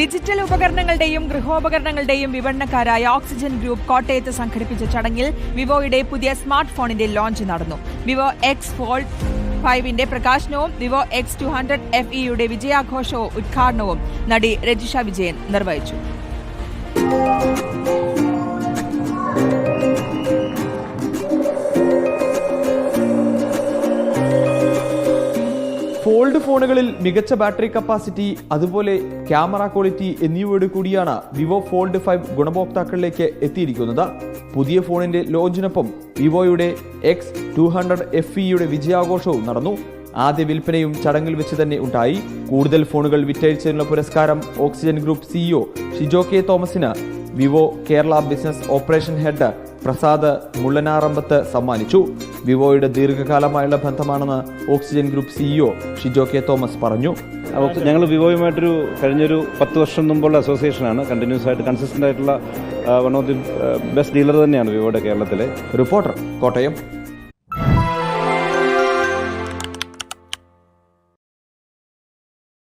Digital ഉപകരണങ്ങളുടെയും ഗൃഹോപകരണങ്ങളുടെയും വിപണനക്കാരായ oxygen group കോട്ടയത്ത് സംഘടിപ്പിച്ച ചടങ്ങിൽ വിവോയുടെ പുതിയ സ്മാർട്ട് ഫോണിന്റെ ലോഞ്ച് നടന്നു. വിവോ എക്സ് ഫോൾഡ് ഫൈവിന്റെ പ്രകാശനവും Vivo X two hundred F ഇയുടെ വിജയാഘോഷവും ഉദ്ഘാടനവും നടി രജിഷ വിജയൻ നിർവഹിച്ചു. ഫോൾഡ് ഫോണുകളിൽ മികച്ച ബാറ്ററി കപ്പാസിറ്റി അതുപോലെ ക്യാമറ ക്വാളിറ്റി എന്നിവയോട് കൂടിയാണ് വിവോ ഫോൾഡ് ഫൈവ് ഗുണഭോക്താക്കളിലേക്ക് എത്തിയിരിക്കുന്നത്. പുതിയ ഫോണിന്റെ ലോഞ്ചിനൊപ്പം വിവോയുടെ എക്സ് ടു ഹൺഡ്രഡ് എഫ് ഇയുടെ വിജയാഘോഷവും നടന്നു. ആദ്യ വിൽപ്പനയും ചടങ്ങിൽ വെച്ച് തന്നെ ഉണ്ടായി. കൂടുതൽ ഫോണുകൾ വിറ്റഴിച്ചതിനുള്ള പുരസ്കാരം oxygen group CEO Shijo K തോമസിന്. Vivo Kerala business operation head Prasad Mullanarambath സമ്മാനിച്ചു. വിവോയുടെ ദീർഘകാലമായുള്ള ബന്ധമാണെന്ന് oxygen group CEO Shijo K Thomas പറഞ്ഞു. ഞങ്ങൾ വിവോയുമായിട്ടൊരു കഴിഞ്ഞൊരു പത്ത് വർഷം മുമ്പുള്ള അസോസിയേഷനാണ് കണ്ടിന്യൂസ് ആയിട്ട് കൺസിസ്റ്റന്റ് ആയിട്ടുള്ള one of the best dealer തന്നെയാണ് വിവോയുടെ കേരളത്തിലെ. റിപ്പോർട്ടർ കോട്ടയം.